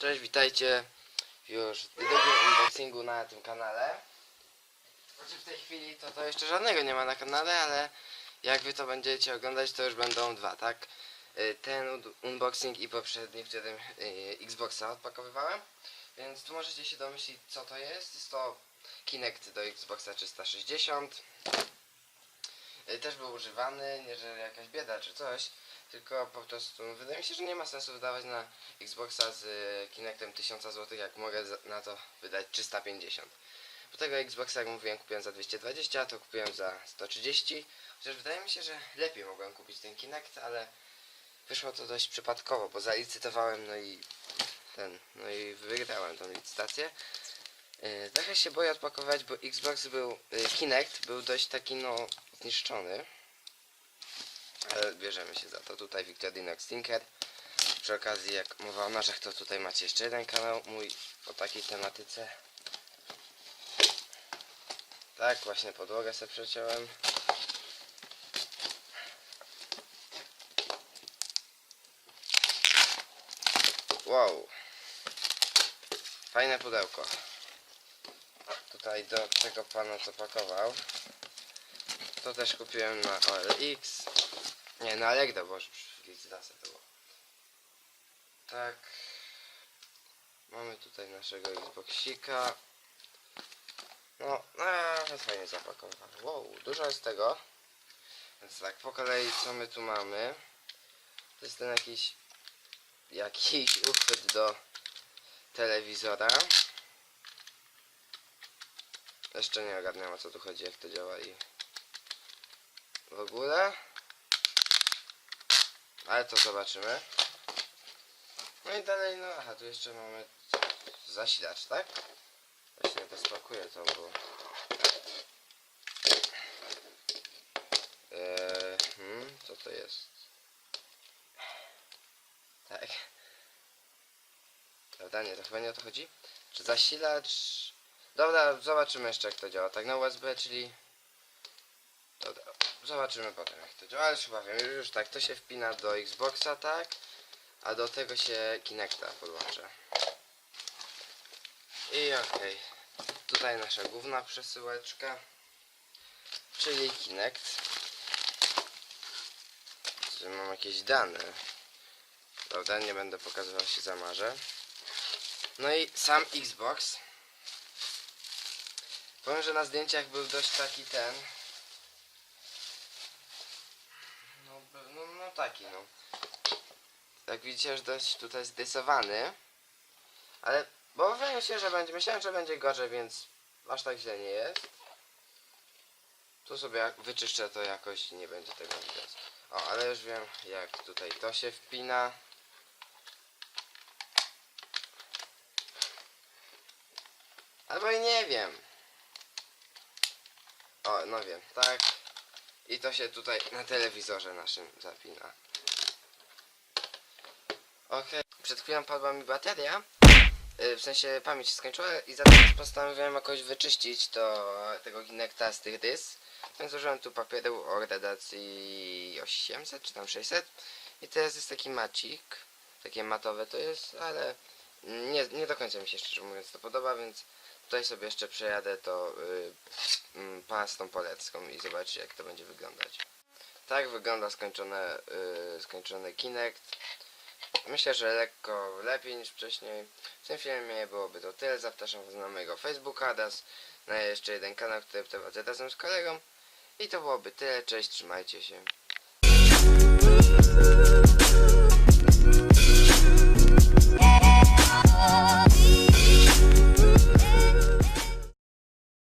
Cześć, witajcie już w drugim unboxingu na tym kanale. Znaczy w tej chwili to, to jeszcze żadnego nie ma na kanale, ale jak wy to będziecie oglądać, to już będą dwa, tak? Y, Ten un- unboxing i poprzedni, w którym y, Xboxa odpakowywałem. Więc tu możecie się domyślić, co to jest. Jest to Kinect do Xboxa 360. Y, Też był używany, nie że jakaś bieda czy coś, tylko po prostu wydaje mi się, że nie ma sensu wydawać na Xboxa z Kinectem 1000 zł, jak mogę na to wydać 350. Bo tego Xboxa, jak mówiłem, kupiłem za 220, a to kupiłem za 130. Chociaż wydaje mi się, że lepiej mogłem kupić ten Kinect, ale wyszło to dość przypadkowo, bo zalicytowałem, no i ten, no i wygrałem tą licytację. Yy, trochę się boję odpakować, bo Xbox był, yy, Kinect był dość taki, no, zniszczony. Ale bierzemy się za to. Tutaj Victorinox Tinker. Przy okazji, jak mowa o nożach, to tutaj macie jeszcze jeden kanał mój o takiej tematyce. Tak, właśnie podłogę sobie przeciąłem. Wow. Fajne pudełko. Tutaj do tego pana co pakował. To też kupiłem na OLX. Nie, na Allegro, bo licytacji to było. Tak. Mamy tutaj naszego Xboxika. No, no fajnie zapakowany. Wow, dużo jest tego. Więc tak, po kolei co my tu mamy? To jest ten jakiś jakiś uchwyt do telewizora. Jeszcze nie ogarniam o co tu chodzi, jak to działa i w ogóle. Ale to zobaczymy. No i dalej, no aha, tu jeszcze mamy zasilacz, tak? Właśnie to spakuję to, bo... Eee, hmm, co to jest? Tak. Prawda, nie, to chyba nie o to chodzi? Czy zasilacz... Dobra, zobaczymy jeszcze jak to działa. Tak na USB, czyli... Dobra, zobaczymy potem jak to działa, ale chyba wiem, już, tak, to się wpina do Xboxa, tak? A do tego się Kinecta podłącza. I okej. Tutaj nasza główna przesyłeczka. Czyli Kinect. Tu mam jakieś dane. Prawda? Nie będę pokazywał się za marze. No i sam Xbox. Powiem, że na zdjęciach był dość taki ten. No, no, no taki no. Jak widzicie, już dość tutaj zdysowany. Ale bo wydaje się, że będzie. Myślałem, że będzie gorzej, więc aż tak źle nie jest. Tu sobie wyczyszczę to jakoś i nie będzie tego widać. O, ale już wiem jak tutaj to się wpina. Albo i nie wiem. O, no wiem, tak. I to się tutaj na telewizorze naszym zapina. Okej. Przed chwilą padła mi bateria. Y, W sensie pamięć się skończyła i zatem postanowiłem jakoś wyczyścić to, tego Kinecta z tych dys. Więc użyłem tu papieru o gradacji 800 czy tam 600. I teraz jest taki macik. Takie matowe to jest, ale nie, nie do końca mi się szczerze mówiąc to podoba, więc tutaj sobie jeszcze przejadę to y, mm, pastą polecką i zobaczycie jak to będzie wyglądać. Tak wygląda skończone, y, skończony Kinect. Myślę, że lekko lepiej niż wcześniej. W tym filmie byłoby to tyle. Zapraszam was na mojego Facebooka oraz na jeszcze jeden kanał, który prowadzę razem z kolegą. I to byłoby tyle. Cześć, trzymajcie się.